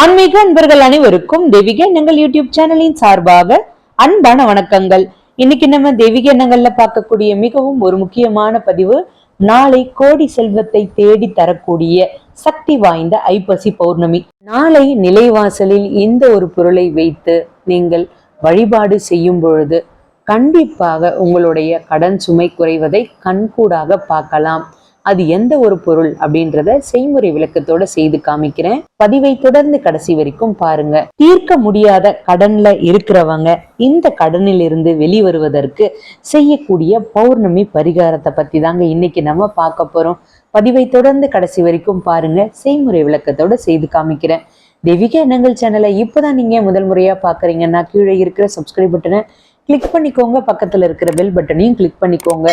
ஆன்மீக அன்பர்கள் அனைவருக்கும் தெய்வீக எண்ணங்கள் யூடியூப் சேனலின் சார்பாக அன்பான வணக்கங்கள். இன்னைக்கு நம்ம தெய்வீக எண்ணங்கள்ல பார்க்கக்கூடிய மிகவும் ஒரு முக்கியமான பதிவு நாளை கோடி செல்வத்தை தேடி தரக்கூடிய சக்தி வாய்ந்த ஐப்பசி பௌர்ணமி. நாளை நிலைவாசலில் இந்த ஒரு பொருளை வைத்து நீங்கள் வழிபாடு செய்யும் பொழுது கண்டிப்பாக உங்களுடைய கடன் சுமை குறைவதை கண்கூடாக பார்க்கலாம். அது எந்த ஒரு பொருள் அப்படின்றத செய்முறை விளக்கத்தோட செய்து காமிக்கிறேன். பதிவை தொடர்ந்து கடைசி வரைக்கும் பாருங்க. தீர்க்க முடியாத கடன்ல இருக்கிறவங்க இந்த கடனில் இருந்து வெளிவருவதற்கு செய்யக்கூடிய பௌர்ணமி பரிகாரத்தை பத்தி தாங்க இன்னைக்கு நம்ம பார்க்க போறோம். பதிவை தொடர்ந்து கடைசி வரைக்கும் பாருங்க. செய்முறை விளக்கத்தோட செய்து காமிக்கிறேன். தெய்வீக எண்ணங்கள் சேனலை இப்போதான் நீங்க முதல் முறையா பாக்குறீங்கன்னா கீழே இருக்கிற சப்ஸ்கிரைப் பட்டனை கிளிக் பண்ணிக்கோங்க. பக்கத்துல இருக்கிற பெல் பட்டனையும் கிளிக் பண்ணிக்கோங்க.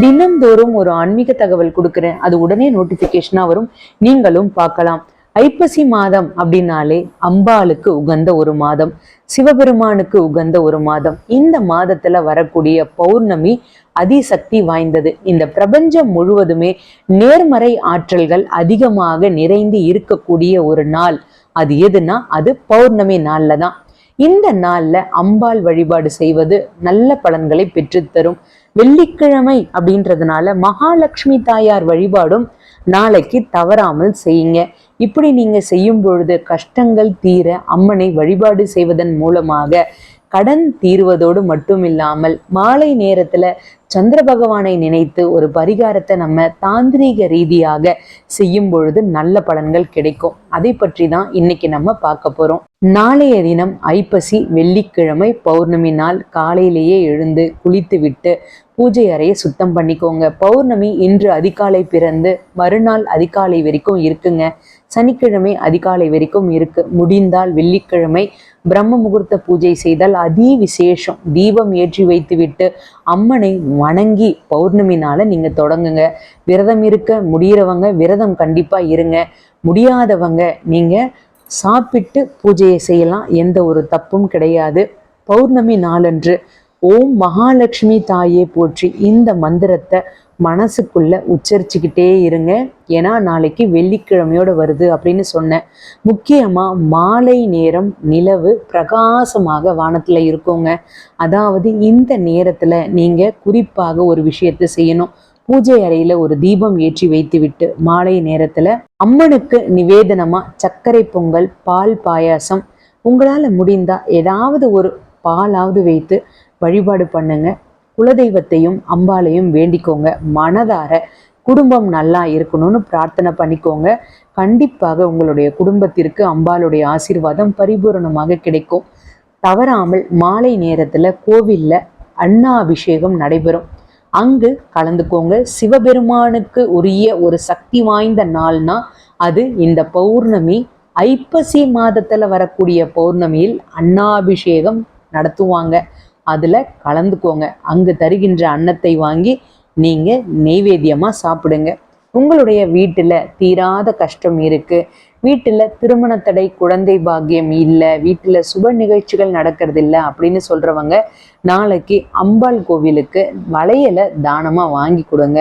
தினந்தோறும் ஒரு ஆன்மீக தகவல் கொடுக்குறேன். அது உடனே நோட்டிபிகேஷனா வரும். நீங்களும் பார்க்கலாம். ஐப்பசி மாதம் அப்படின்னாலே அம்பாளுக்கு உகந்த ஒரு மாதம். சிவபெருமானுக்கு உகந்த ஒரு மாதம். இந்த மாதத்துல வரக்கூடிய பௌர்ணமி அதிசக்தி வாய்ந்தது. இந்த பிரபஞ்சம் முழுவதுமே நேர்மறை ஆற்றல்கள் அதிகமாக நிறைந்து இருக்கக்கூடிய ஒரு நாள். அது எதுனா அது பௌர்ணமி நாள்ல தான் இந்த நாள்ல அம்பாள் வழிபாடு செய்வது நல்ல பலன்களை பெற்றுத்தரும். வெள்ளிக்கிழமை அப்படின்றதுனால மகாலட்சுமி தாயார் வழிபாடும் நாளைக்கு தவறாமல் செய்யுங்க. இப்படி நீங்க செய்யும் பொழுது கஷ்டங்கள் தீர அம்மனை வழிபாடு செய்வதன் மூலமாக கடன் தீர்வதோடு மட்டும் இல்லாமல் மாலை நேரத்துல சந்திர பகவானை நினைத்து ஒரு பரிகாரத்தை நம்ம தாந்திரீக ரீதியாக செய்யும் பொழுது நல்ல பலன்கள் கிடைக்கும். அதை பற்றி தான் இன்னைக்கு நம்ம பார்க்க போறோம். நாளைய தினம் ஐப்பசி வெள்ளிக்கிழமை பௌர்ணமி நாள் காலையிலேயே எழுந்து குளித்து விட்டு பூஜை அறையை சுத்தம் பண்ணிக்கோங்க. பௌர்ணமி இன்று அதிகாலை பிறந்து மறுநாள் அதிகாலை வரைக்கும் இருக்குங்க. சனிக்கிழமை அதிகாலை வரைக்கும் இருக்கு. முடிந்தால் வெள்ளிக்கிழமை பிரம்ம முகூர்த்த பூஜை செய்தால் அதி விசேஷம். தீபம் ஏற்றி வைத்துவிட்டு அம்மனை வணங்கி பௌர்ணமி நாளை நீங்க தொடங்குங்க. விரதம் இருக்க முடிகிறவங்க விரதம் கண்டிப்பா இருங்க. முடியாதவங்க நீங்க சாப்பிட்டு பூஜையை செய்யலாம். எந்த ஒரு தப்பும் கிடையாது. பௌர்ணமி நாளன்று ஓம் மகாலட்சுமி தாயே போற்றி இந்த மந்திரத்தை மனசுக்குள்ளே உச்சரிச்சுக்கிட்டே இருங்க. ஏன்னா நாளைக்கு வெள்ளிக்கிழமையோட வருது அப்படின்னு சொன்னேன். முக்கியமாக மாலை நேரம் நிலவு பிரகாசமாக வானத்தில் இருக்கோங்க. அதாவது இந்த நேரத்தில் நீங்கள் குறிப்பாக ஒரு விஷயத்தை செய்யணும். பூஜை அறையில் ஒரு தீபம் ஏற்றி வைத்துவிட்டு மாலை நேரத்தில் அம்மனுக்கு நிவேதனமாக சர்க்கரை பொங்கல் பால் பாயாசம் உங்களால் முடிந்தால் ஏதாவது ஒரு பாலாவது வைத்து வழிபாடு பண்ணுங்க. குலதெய்வத்தையும் அம்பாளையும் வேண்டிக்கோங்க. மனதார குடும்பம் நல்லா இருக்கணும்னு பிரார்த்தனை பண்ணிக்கோங்க. கண்டிப்பாக உங்களுடைய குடும்பத்திற்கு அம்பாளுடைய ஆசீர்வாதம் பரிபூரணமாக கிடைக்கும். தவறாமல் மாலை நேரத்துல கோவில்ல அண்ணா அபிஷேகம் நடைபெறும். அங்கு கலந்துக்கோங்க. சிவபெருமானுக்கு உரிய ஒரு சக்தி வாய்ந்த நாள்னா அது இந்த பௌர்ணமி. ஐப்பசி மாதத்துல வரக்கூடிய பௌர்ணமியில் அண்ணாபிஷேகம் நடத்துவாங்க. அதில் கலந்துக்கோங்க. அங்கு தருகின்ற அன்னத்தை வாங்கி நீங்கள் நெய்வேத்தியமாக சாப்பிடுங்க. உங்களுடைய வீட்டில் தீராத கஷ்டம் இருக்குது வீட்டில் திருமண தடை குழந்தை பாக்கியம் இல்லை வீட்டில் சுப நிகழ்ச்சிகள் நடக்கிறது இல்லை அப்படின்னு சொல்கிறவங்க நாளைக்கு அம்பாள் கோவிலுக்கு வளையலை தானமாக வாங்கி கொடுங்க.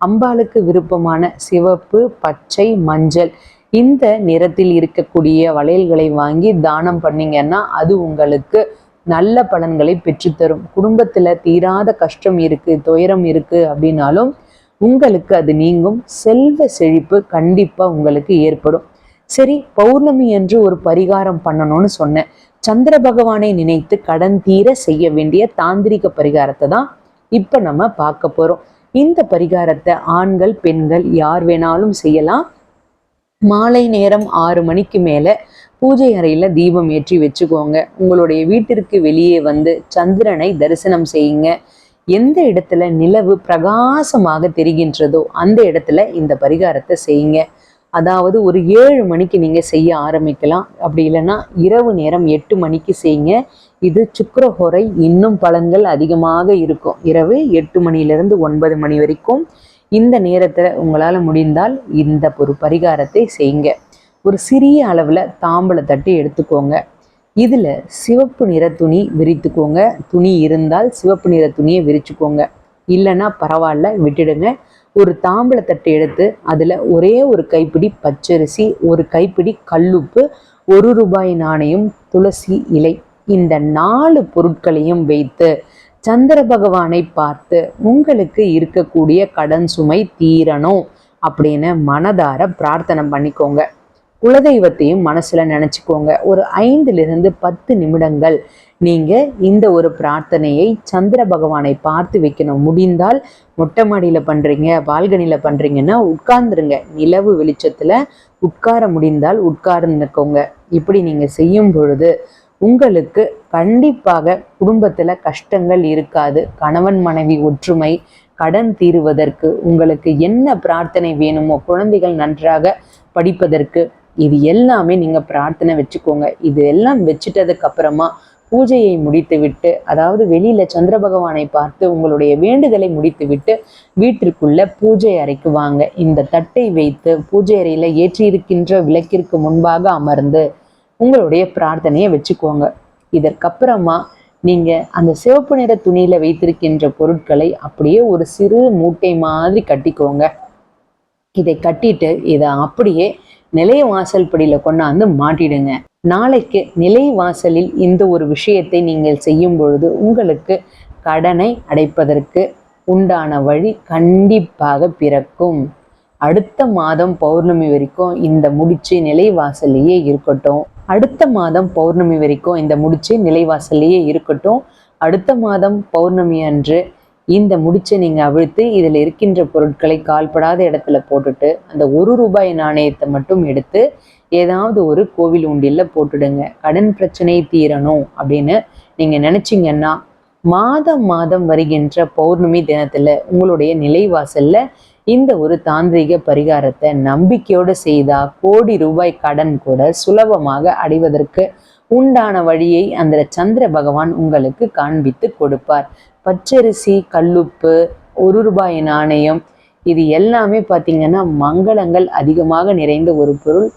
அம்பாளுக்கு விருப்பமான சிவப்பு பச்சை மஞ்சள் இந்த நிறத்தில் இருக்கக்கூடிய வளையல்களை வாங்கி தானம் பண்ணிங்கன்னா அது உங்களுக்கு நல்ல பலன்களை பெற்றுத்தரும். குடும்பத்துல தீராத கஷ்டம் இருக்கு துயரம் இருக்கு அப்படின்னாலும் உங்களுக்கு அது நீங்கும். செல்வ செழிப்பு கண்டிப்பா உங்களுக்கு ஏற்படும். சரி பௌர்ணமி என்று ஒரு பரிகாரம் பண்ணணும்னு சொன்னேன். சந்திர பகவானை நினைத்து கடன் தீர செய்ய வேண்டிய தாந்திரிக பரிகாரத்தை தான் இப்ப நம்ம பார்க்க போறோம். இந்த பரிகாரத்தை ஆண்கள் பெண்கள் யார் வேணாலும் செய்யலாம். மாலை நேரம் ஆறு மணிக்கு மேல பூஜை அறையில் தீபம் ஏற்றி வச்சுக்கோங்க. உங்களுடைய வீட்டிற்கு வெளியே வந்து சந்திரனை தரிசனம் செய்யுங்க. எந்த இடத்துல நிலவு பிரகாசமாக தெரிகின்றதோ அந்த இடத்துல இந்த பரிகாரத்தை செய்யுங்க. அதாவது ஒரு ஏழு மணிக்கு நீங்கள் செய்ய ஆரம்பிக்கலாம். அப்படி இல்லைன்னா இரவு நேரம் எட்டு மணிக்கு செய்யுங்க. இது சுக்கரஹோரை இன்னும் பலன்கள் அதிகமாக இருக்கும். இரவு எட்டு மணியிலிருந்து ஒன்பது மணி வரைக்கும் இந்த நேரத்தில் உங்களால் முடிந்தால் இந்த ஒரு பரிகாரத்தை செய்யுங்க. ஒரு சிறிய அளவில் தாம்பளை தட்டு எடுத்துக்கோங்க. இதில் சிவப்பு நிற துணி விரித்துக்கோங்க. துணி இருந்தால் சிவப்பு நிற துணியை விரிச்சுக்கோங்க. இல்லைன்னா பரவாயில்ல விட்டுடுங்க. ஒரு தாம்பளத்தட்டு எடுத்து அதில் ஒரே ஒரு கைப்பிடி பச்சரிசி ஒரு கைப்பிடி கல்லுப்பு ஒரு ரூபாய் நாணயம் துளசி இலை இந்த நாலு பொருட்களையும் வைத்து சந்திர பகவானை பார்த்து உங்களுக்கு இருக்கக்கூடிய கடன் சுமை தீரணும் அப்படின்னு மனதார பிரார்த்தனை பண்ணிக்கோங்க. குலதெய்வத்தையும் மனசுல நினைச்சுக்கோங்க. ஒரு ஐந்திலிருந்து பத்து நிமிடங்கள் நீங்க இந்த ஒரு பிரார்த்தனையை சந்திர பகவானை பார்த்து வைக்கணும். முடிந்தால் மொட்டை மாடியில பண்றீங்க பால்கனில பண்றீங்கன்னா உட்கார்ந்துருங்க. நிலவு வெளிச்சத்துல உட்கார முடிந்தால் உட்கார்ந்துக்கோங்க. இப்படி நீங்க செய்யும் பொழுது உங்களுக்கு கண்டிப்பாக குடும்பத்துல கஷ்டங்கள் இருக்காது. கணவன் மனைவி ஒற்றுமை கடன் தீருவதற்கு உங்களுக்கு என்ன பிரார்த்தனை வேணுமோ குழந்தைகள் நன்றாக படிப்பதற்கு இது எல்லாமே நீங்கள் பிரார்த்தனை வச்சுக்கோங்க. இது எல்லாம் வச்சுட்டதுக்கு அப்புறமா பூஜையை முடித்துவிட்டு அதாவது வெளியில சந்திர பகவானை பார்த்து உங்களுடைய வேண்டுதலை முடித்துவிட்டு வீட்டிற்குள்ள பூஜை அறைக்கு வாங்க. இந்த தட்டை வைத்து பூஜை அறையில ஏற்றியிருக்கின்ற விளக்கிற்கு முன்பாக அமர்ந்து உங்களுடைய பிரார்த்தனையை வச்சுக்கோங்க. இதற்கப்புறமா நீங்க அந்த சிவப்பு நிற துணியில வைத்திருக்கின்ற பொருட்களை அப்படியே ஒரு சிறு மூட்டை மாதிரி கட்டிக்கோங்க. இதை கட்டிட்டு இதை அப்படியே நிலைய வாசல் படியில கொண்டாந்து மாட்டிடுங்க. நாளைக்கு நிலை வாசலில் இந்த ஒரு விஷயத்தை நீங்கள் செய்யும் பொழுது உங்களுக்கு கடனை அடைப்பதற்கு உண்டான வழி கண்டிப்பாக பிறக்கும். அடுத்த மாதம் பௌர்ணமி வரைக்கும் இந்த முடிச்சு நிலைவாசல்லையே இருக்கட்டும். அடுத்த மாதம் பௌர்ணமி வரைக்கும் இந்த முடிச்சு நிலைவாசல்லையே இருக்கட்டும். அடுத்த மாதம் பௌர்ணமி அன்று இந்த முடிச்சை நீங்கள் அவிழ்த்து இதில் இருக்கின்ற பொருட்களை கால்படாத இடத்துல போட்டுட்டு அந்த ஒரு ரூபாய் நாணயத்தை மட்டும் எடுத்து ஏதாவது ஒரு கோவில் உண்டியில் போட்டுடுங்க. கடன் பிரச்சனை தீரணும் அப்படின்னு நீங்கள் நினச்சிங்கன்னா மாதம் மாதம் வருகின்ற பௌர்ணமி தினத்தில் உங்களுடைய நிலைவாசல்ல இந்த ஒரு தாந்திரிக பரிகாரத்தை நம்பிக்கையோடு செய்தால் கோடி ரூபாய் கடன் கூட சுலபமாக அடைவதற்கு உண்டான வழியை அந்த சந்திர பகவான் உங்களுக்கு காண்பித்து கொடுப்பார். பச்சரிசி கல்லுப்பு ஒரு ரூபாய் நாணயம் இது எல்லாமே பார்த்தீங்கன்னா மங்களங்கள் அதிகமாக நிறைந்த ஒரு பொருள்.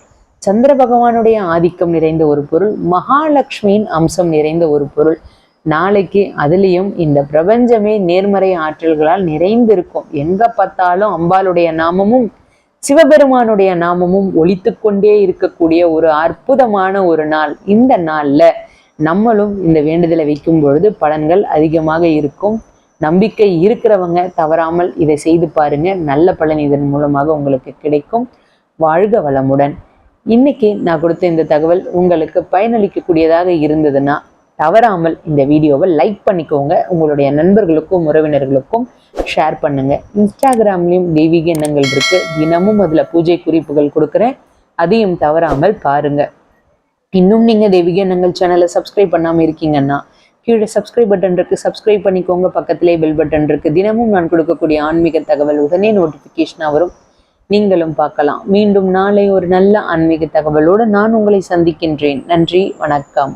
சந்திர பகவானுடைய ஆதிக்கம் நிறைந்த ஒரு பொருள். மகாலட்சுமியின் அம்சம் நிறைந்த ஒரு பொருள். நாளைக்கு அதுலேயும் இந்த பிரபஞ்சமே நேர்மறை ஆற்றல்களால் நிறைந்திருக்கும். எங்க பார்த்தாலும் அம்பாளுடைய நாமமும் சிவபெருமானுடைய நாமமும் ஒழித்து கொண்டே இருக்கக்கூடிய ஒரு அற்புதமான ஒரு நாள். இந்த நாளில் நம்மளும் இந்த வேண்டுதலை வைக்கும் பொழுது பலன்கள் அதிகமாக இருக்கும். நம்பிக்கை இருக்கிறவங்க தவறாமல் இதை செய்து பாருங்க. நல்ல பலன் இதன் மூலமாக உங்களுக்கு கிடைக்கும். வாழ்க வளமுடன். இன்னைக்கு நான் கொடுத்த இந்த தகவல் உங்களுக்கு பயனளிக்கக்கூடியதாக இருந்ததுன்னா தவறாமல் இந்த வீடியோவை லைக் பண்ணிக்கோங்க. உங்களுடைய நண்பர்களுக்கும் உறவினர்களுக்கும் ஷேர் பண்ணுங்க. இன்ஸ்டாகிராம்லேயும் தெய்வீக எண்ணங்கள் இருக்கு. தினமும் அதில் பூஜை குறிப்புகள் கொடுக்குறேன். அதையும் தவறாமல் பாருங்க. இன்னும் நீங்கள் தெய்வீக எண்ணங்கள் சேனலை சப்ஸ்கிரைப் பண்ணாமல் இருக்கீங்கன்னா கீழே சப்ஸ்கிரைப் பட்டன் இருக்குது சப்ஸ்கிரைப் பண்ணிக்கோங்க. பக்கத்திலே பெல் பட்டன் இருக்குது தினமும் நான் கொடுக்கக்கூடிய ஆன்மீக தகவல் உடனே நோட்டிஃபிகேஷனாக வரும். நீங்களும் பார்க்கலாம். மீண்டும் நாளை ஒரு நல்ல ஆன்மீக தகவலோடு நான் உங்களை சந்திக்கின்றேன். நன்றி. வணக்கம்.